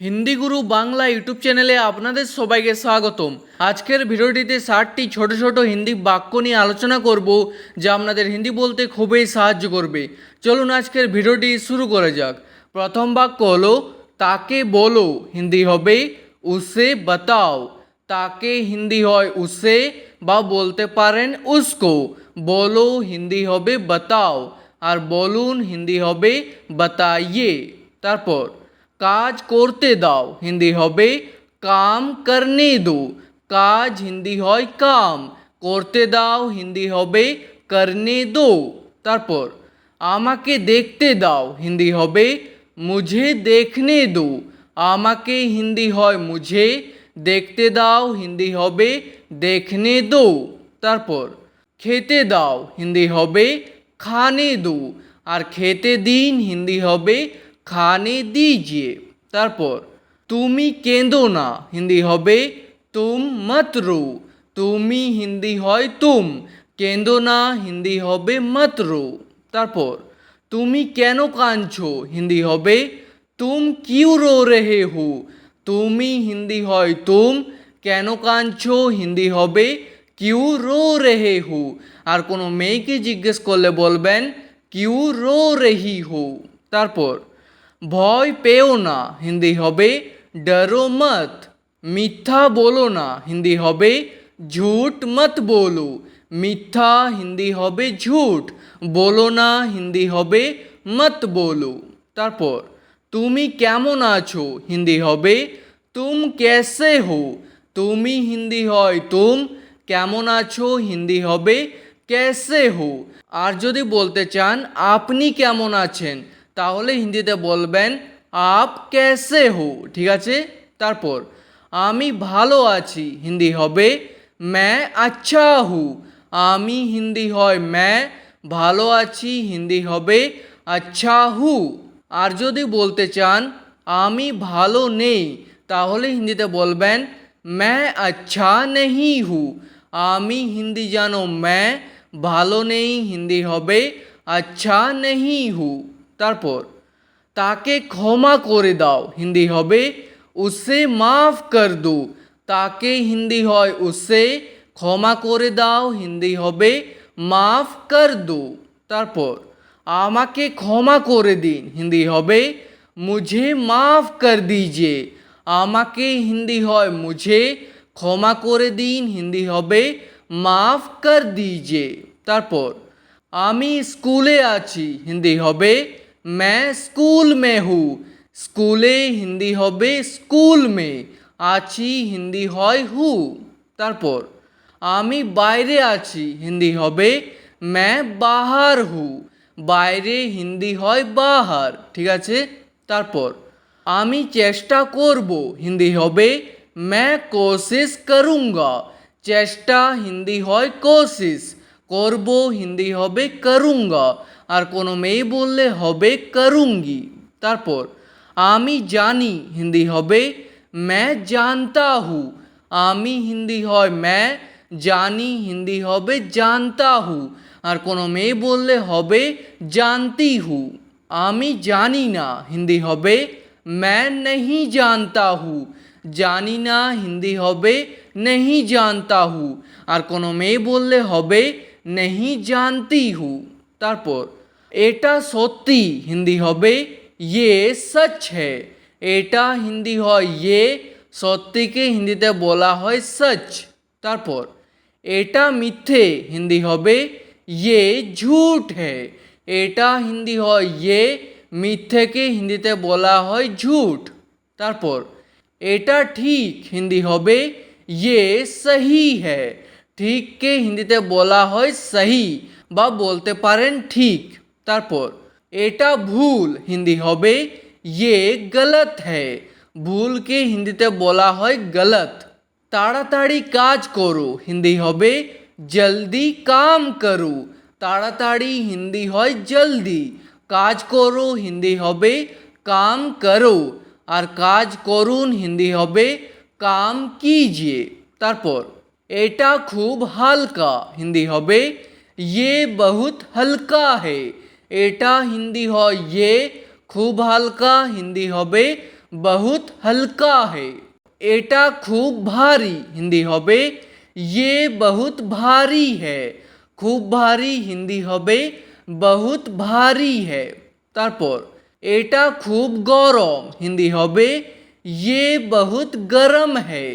হিন্দি গুরু Bangla YouTube চ্যানেলে আপনাদের সবাইকে স্বাগতম। আজকের ভিডিওটিতে ষাটটি ছোট ছোট হিন্দি বাক্য নিয়ে আলোচনা করব, যা আপনাদের হিন্দি বলতে খুবই সাহায্য করবে। চলুন আজকের ভিডিওটি শুরু করা যাক। প্রথম বাক্য হলো, তাকে বলো, হিন্দি হবে উসে বাতাও। তাকে হিন্দি হয় উসে বা বলতে পারেন উসকো। বলো, হিন্দি হবে বাতাও। আর বলুন, হিন্দি হবে বাতাইয়ে। তারপর কাজ করতে দাও। হিন্দি হবে কাম করনে দো। কাজ হিন্দি হয় কাম। করতে দাও, হিন্দি হবে করনে দো। তারপর, আমাকে দেখতে দাও। হিন্দি হবে মুঝে দেখনে দো। আমাকে হিন্দি হয় মুঝে দেখতে দাও। হিন্দি হবে দেখনে দো। তারপর, খেতে দাও। হিন্দি হবে খানে দো। আর খেতে দিন হিন্দি হবে খানে দিজিয়ে। তারপর, তুমি কেঁদো না, হিন্দি হবে তুম মত রো। তুমি হিন্দি হয় তুম, কেঁদো না, হিন্দি হবে মত রো। তারপর, তুমি কেন কাঁদছো, হিন্দি হবে তুম কিউ রো রেহে হো? তুমি হিন্দি হয় তুম, কেন কাঁদছো, হিন্দি হবে কিউ রো রেহে হো? আর কোনো মেয়েকে জিজ্ঞেস করলে বলবেন, কিউ রো রেহি হো? তারপর ভয় পেও না, হিন্দি হবে ডরো মত। মিথ্যা বলো না, হিন্দি হবে ঝুট মত বলো। মিথ্যা, হিন্দি হবে ঝুট। বলো না, হিন্দি হবে মত বলো। তারপর, তুমি কেমন আছো? হিন্দি হবে তুম কেসে হো। তুমি হিন্দি হয় তুম। কেমন আছো? হিন্দি হবে কেসে হো। আর যদি বলতে চান, আপনি কেমন আছেন? তাহলে হিন্দিতে বলবেন, আপ কেসে হো? ঠিক আছে? তারপর, আমি ভালো আছি, হিন্দি হবে ম্যা আচ্ছা হু। আমি হিন্দি হয় ম্যা ভালো আছি, হিন্দি হবে আচ্ছা হু। আর যদি বলতে চান, আমি ভালো নেই, তাহলে হিন্দিতে বলবেন ম্যা আচ্ছা নেহি হু। আমি হিন্দি জানো ম্যা ভালো নেই, হিন্দি হবে আচ্ছা নেহি হু। তারপর, তাকে ক্ষমা করে দাও। হিন্দি হবে, উসে মাফ কর দো। তাকে হিন্দি হয়, উসে ক্ষমা করে দাও। হিন্দি হবে, মাফ কর দো। তারপর, আমাকে ক্ষমা করে দিন। হিন্দি হবে, মুঝে মাফ কর দিজিয়ে আমাকে হিন্দি হয়, মুঝে ক্ষমা করে দিন। হিন্দি হবে, মাফ কর দিজিয়ে তারপর, আমি স্কুলে আছি। হিন্দি হবে मैं স্কুল মে হু স্কুলে হিন্দি হবে স্কুল মে আছি হিন্দি হয় হু তারপর আমি বাইরে আছি হিন্দি হবে मैं বাহার হু বাইরে হিন্দি হয় বাহার ঠিক আছে তারপর আমি চেষ্টা করব হিন্দি হবে मैं कोशिश करूँगा চেষ্টা হিন্দি হয় কোশিস করব হিন্দি হবে করুঙ্গা আর কোনো মেয়ে বললে হবে করুঙ্গি তারপর আমি জানি হিন্দি হবে मैं জানতা হু আমি হিন্দি হয় मैं জানি হিন্দি হবে জানতা হু আর কোনো মেয়ে বললে হবে জানতি হু আমি জানি না হিন্দি হবে मैं नहीं जानता हूँ জানি না হিন্দি হবে নেহি জানতা হু আর কোনো মেয়ে বললে হবে নেহি জানতি হু তারপর এটা সত্যি হিন্দি হবে ইয়ে সচ है এটা হিন্দি হয় ইয়ে সত্যিকে হিন্দিতে বলা হয় সচ। তারপর, এটা মিথ্যে হিন্দি হবে ইয়ে ঝুট হ্যাঁ এটা হিন্দি হয় ইয়ে মিথ্যেকে হিন্দিতে বলা হয় ঝুট। তারপর, এটা ঠিক হিন্দি হবে ইয়ে সহি হ্যাঁ ঠিককে হিন্দিতে বলা হয় সহি বা বলতে পারেন ঠিক। তারপর, এটা ভুল, হিন্দি হবে ইয়ে গলত হ্যাঁ ভুলকে হিন্দিতে বলা হয় গলত। তাড়াতাড়ি কাজ করো, হিন্দি হবে, জলদি কাম করো। তাড়াতাড়ি হিন্দি হয় জলদি। কাজ করো, হিন্দি হবে, কাম করো। আর কাজ করুন, হিন্দি হবে, কাম কিজিয়ে। তারপর, এটা খুব হালকা, হিন্দি হবে ইয়ে বহুত হালকা হে এটা হিন্দি হয় ইয়ে খুব হালকা হিন্দি হবে বহুত হালকা হে এটা খুব ভারী হিন্দি হবে ये बहुत भारी है খুব ভারী হিন্দি হবে বহুত ভারী है তারপর এটা খুব গরম হিন্দি হবে ये बहुत গরম है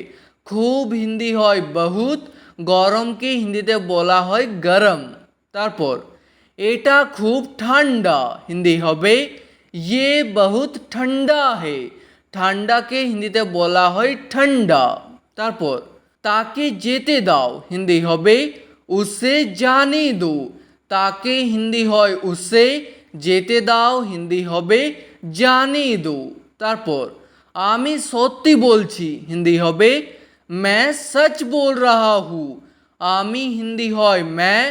খুব হিন্দি হয় বহুত গরমকে হিন্দিতে বলা হয় গরম তারপর এটা খুব ঠান্ডা হিন্দি হবে ये बहुत ঠান্ডা है ঠান্ডাকে হিন্দিতে বলা হয় ঠান্ডা তারপর তাকে যেতে দাও হিন্দি হবে উসে জানে দো তাকে হিন্দি হয় উসে যেতে দাও হিন্দি হবে জানে দো তারপর আমি সত্যি বলছি হিন্দি হবে मैं सच बोल रहा हूँ আমি হিন্দি হয় मैं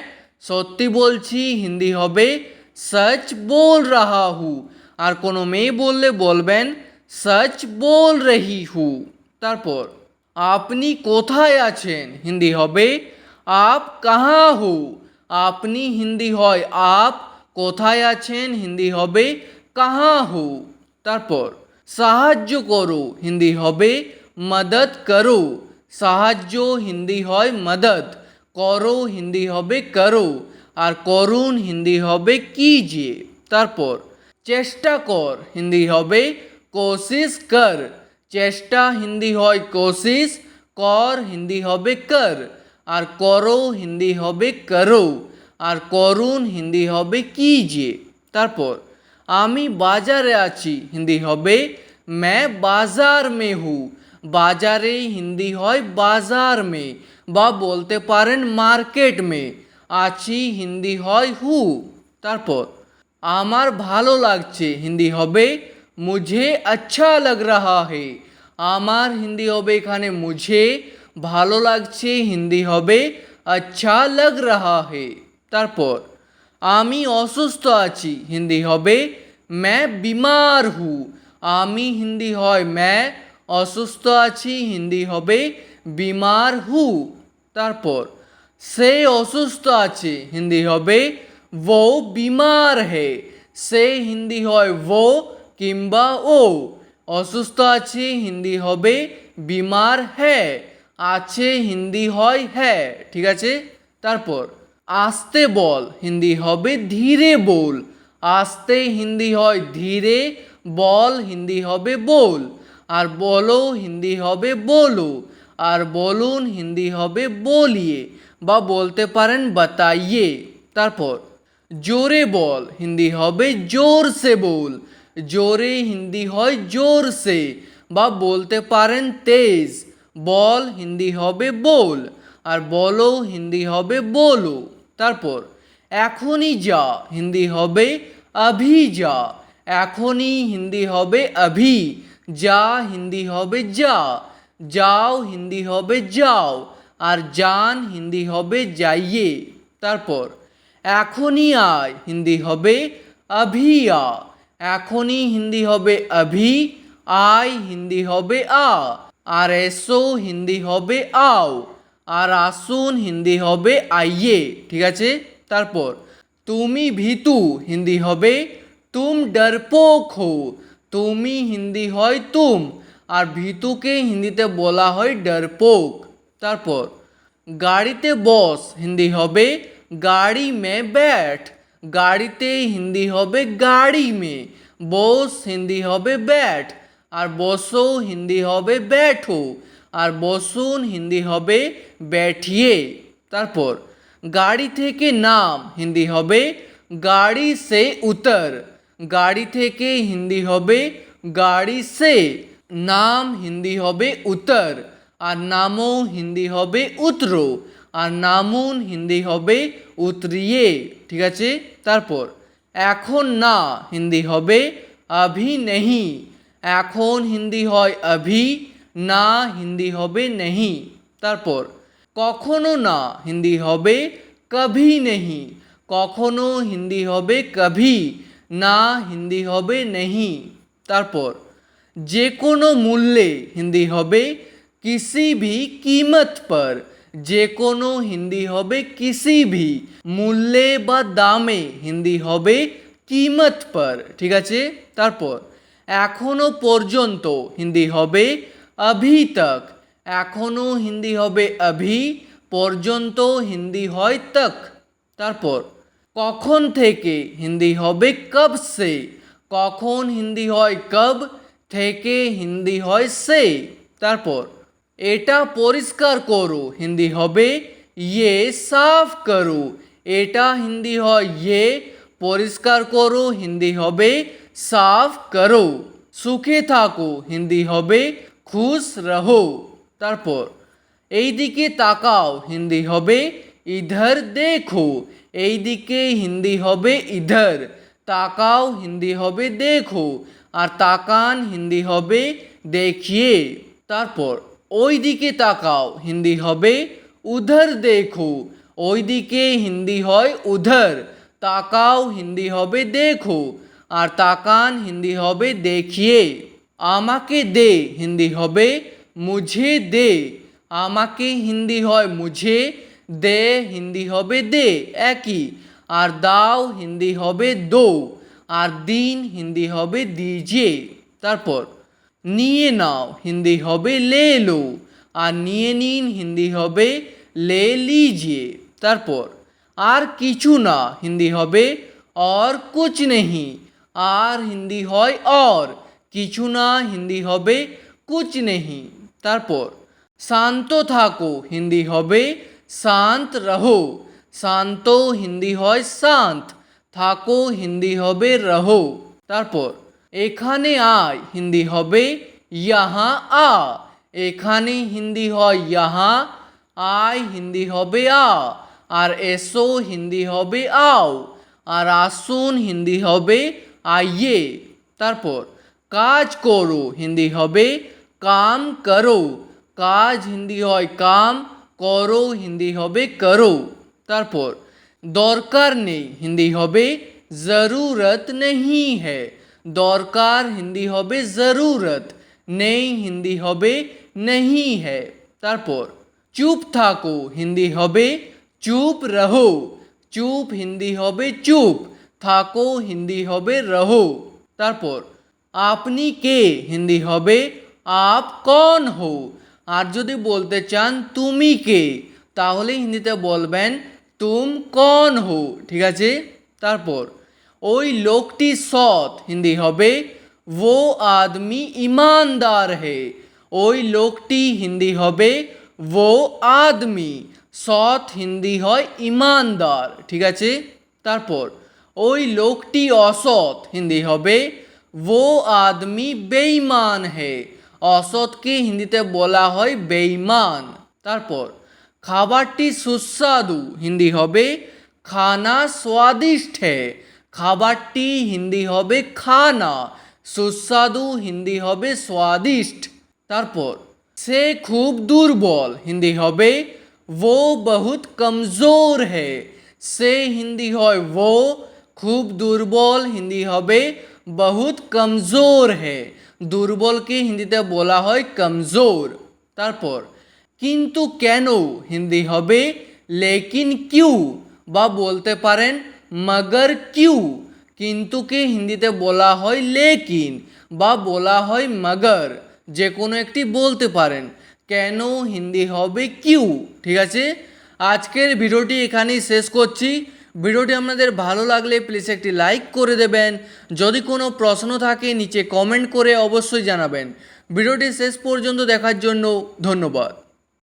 সত্যি বলছি, হিন্দি হবে সচ বোল রাহা হু। আর কোনো মেয়ে বললে বলবেন, সচ বোল রহি হু। তারপর, আপনি কোথায় আছেন? হিন্দি হবে, আপ কাহা হু? আপনি হিন্দি হয়, আপ কোথায় আছেন? হিন্দি হবে, কাহা হু? তারপর, সাহায্য করো। হিন্দি হবে মদত করো। সাহায্য হিন্দি হয় মদত করো হিন্দি হবে করো, আর করুন হিন্দি হবে কিজিয়ে তারপর, চেষ্টা কর, হিন্দি হবে কোশিস কর। চেষ্টা হিন্দি হয় কোশিস, কর হিন্দি হবে কর। আর করো হিন্দি হবে করো, আর করুন হিন্দি হবে কিজিয়ে তারপর, আমি বাজারে আছি, হিন্দি হবে मैं বাজার মে হু। বাজারে হিন্দি হয় বাজার মে। বা বলতে পারেন মার্কেট মে। আছি হিন্দি হয় হু। তারপর, আমার ভালো লাগছে হিন্দি হবে, মুঝে আচ্ছা লাগ রাহা হে। আমার হিন্দি হবে এখানে মুঝে, ভালো লাগছে হিন্দি হবে আচ্ছা লাগ রাহা হে। তারপর, আমি অসুস্থ আছি, হিন্দি হবে ম্যা বিমার হু। আমি হিন্দি হয় ম্যা অসুস্থ আছি, হিন্দি হবে, বিমার হু। তারপর, সে অসুস্থ আছে, হিন্দি হবে, ও বিমার হে, সে হিন্দি হয়, ও কিংবা ও, অসুস্থ আছে, হিন্দি হবে, বিমার হে, আছে, হিন্দি হয় হ্যাঁ ঠিক আছে? তারপর, আস্তে বল, হিন্দি হবে, ধীরে বল, আস্তে হিন্দি হয়, ধীরে বল, হিন্দি হবে, বল, আর বলো, হিন্দি হবে, বলো আর বলুন হিন্দি হবে বলিয়ে বা বলতে পারেন বাতাইয়ে। তারপর, জোরে বল, হিন্দি হবে জোর সে বল। জোরে হিন্দি হয় জোর সে বা বলতে পারেন তেজ। বল, হিন্দি হবে বল, আর বলো হিন্দি হবে বলো তারপর, এখনই যা, হিন্দি হবে অভি যা। এখনই হিন্দি হবে অভি যা হিন্দি হবে যা। যাও হিন্দি হবে যাও, আর যান হিন্দি হবে যাইয়ে। তারপর, এখনই আয়, হিন্দি হবে অভি আ এখনই হিন্দি হবে অভি আয় হিন্দি হবে আ। আর এসো হিন্দি হবে আও, আর আসুন হিন্দি হবে আইয়ে। ঠিক আছে? তারপর, তুমি ভিতু, হিন্দি হবে তুম ডরপোক হো তুমি হিন্দি হয় তুম আর ভীতুকে হিন্দিতে বলা হয় ডরপোক। তারপর, গাড়িতে বস, হিন্দি হবে গাড়ি মে ব্যাট গাড়িতে হিন্দি হবে গাড়ি মে, বস, হিন্দি হবে ব্যাট আর বসো, হিন্দি হবে ব্যাঠো, আর বসুন, হিন্দি হবে ব্যাঠিয়ে। তারপর, গাড়ি থেকে নাম, হিন্দি হবে গাড়ি সে উতর, গাড়ি থেকে হিন্দি হবে গাড়ি সে নাম হিন্দি হবে উতর আর নামও হিন্দি হবে উতরো আর নামুন হিন্দি হবে উতরিয়ে ঠিক আছে? তারপর, এখন না হিন্দি হবে অভি নেহি এখন হিন্দি হয় অভি, না হিন্দি হবে নেহি। তারপর, কখনো না হিন্দি হবে কভি নেহি, কখনো হিন্দি হবে কভি, না হিন্দি হবে নেহি। তারপর যে কোনো মূল্যে হিন্দি হবে, কিসি ভি কিমত পর। যে কোনো হিন্দি হবে, কিসি ভি মূল্যে বা দামে হিন্দি হবে, কিমত পর। ঠিক আছে? তারপর, এখনও পর্যন্ত হিন্দি হবে, অভি তক। এখনও হিন্দি হবে অভি, পর্যন্ত হিন্দি হয় তক। তারপর, কখন থেকে হিন্দি হবে, কব সে? কখন হিন্দি হয় কব? থেকে হিন্দি হয় সে তারপর, এটা পরিষ্কার করো, হিন্দি হবে ইয়ে সাফ করো। এটা হিন্দি হয় ইয়ে পরিষ্কার করো, হিন্দি হবে সাফ করো। সুখে থাকো, হিন্দি হবে খুশ রহো। তারপর এই দিকে তাকাও, হিন্দি হবে ইধর দেখো। এই দিকে হিন্দি হবে ইধর। তাকাও, হিন্দি হবে দেখো। আর তাকান, হিন্দি হবে, দেখিয়ে। তারপর ওই দিকে তাকাও, হিন্দি হবে, উধর দেখো। ওই দিকে হিন্দি হয়, উধর। তাকাও, হিন্দি হবে, দেখো। আর তাকান, হিন্দি হবে, দেখিয়ে। আমাকে দে, হিন্দি হবে, মুঝে দে। আমাকে হিন্দি হয়, মুঝে। দে, হিন্দি হবে, দে। একই। আর দাও, হিন্দি হবে, দো। আর দিন হিন্দি হবে দিজিয়ে তারপর নিয়ে নাও হিন্দি হবে লে লো আর নিয়ে নিন হিন্দি হবে লে লিজিয়ে তারপর আর কিছু না হিন্দি হবে और कुछ नहीं আর হিন্দি হয় और কিছু না হিন্দি হবে কুচ নেহি তারপর শান্ত থাকো হিন্দি হবে শান্ত রহো শান্ত হিন্দি হয় শান্ত থাকো, হিন্দি হবে রহো। তারপর, এখানে আয়, হিন্দি হবে ইহা আ। এখানে হিন্দি হয় ইহা আয়, হিন্দি হবে আ। আর এসো, হিন্দি হবে আও। আর আসুন, হিন্দি হবে আইয়ে। তারপর, কাজ করো, হিন্দি হবে কাম করো। কাজ হিন্দি হয় কাম, করো, হিন্দি হবে করো। তারপর दरकार नहीं हिंदी ज़रूरत नहीं है। दरकार, हिंदी ज़रूरत, नहीं, हिंदी नहीं है। तरपर, चुप थको, हिंदी चुप रहो। चुप, हिंदी चुप, थको, हिंदी रहो। तरपर, आपनी के, हिंदी आप कौन हो? और जदि बोलते चान तुमी के, ताहले हिंदी बोलबें बोल তুম কন হো? ঠিক আছে? তারপর, ওই লোকটি সৎ, হিন্দি হবে, ও আদমি ইমানদার হে। ওই লোকটি হিন্দি হবে, ও আদমি, সৎ হিন্দি হয় ইমানদার। ঠিক আছে? তারপর, ওই লোকটি অসৎ, হিন্দি হবে, ও আদমি বেইমান হে। অসৎকে হিন্দিতে বলা হয় বেঈমান। তারপর খাবারটি সুস্বাদু হিন্দি হবে খানা স্বাদিষ্ট है খাবারটি হিন্দি হবে খানা সুস্বাদু হিন্দি হবে স্বাদিষ্ট তারপর সে খুব দুর্বল হিন্দি হবে वो बहुत कमज़ोर है সে হিন্দি হয় वो খুব দুর্বল হিন্দি হবে বহুত কমজোর হে দুর্বলকে হিন্দিতে বলা হয় কমজোর তারপর কিন্তু কেন হিন্দি হবে? লেকিন কিউ বা বলতে পারেন মগর কিউ। কিন্তুকে হিন্দিতে বলা হয় লেকিন বা বলা হয় মগর? যে কোনো একটি বলতে পারেন। কেন হিন্দি হবে কিউ? ঠিক আছে? আজকের ভিডিওটি এখানেই শেষ করছি। ভিডিওটি আপনাদের ভালো লাগলে প্লিজ একটি লাইক করে দেবেন। যদি কোনো প্রশ্ন থাকে, নিচে কমেন্ট করে অবশ্যই জানাবেন। ভিডিওটি শেষ পর্যন্ত দেখার জন্য ধন্যবাদ।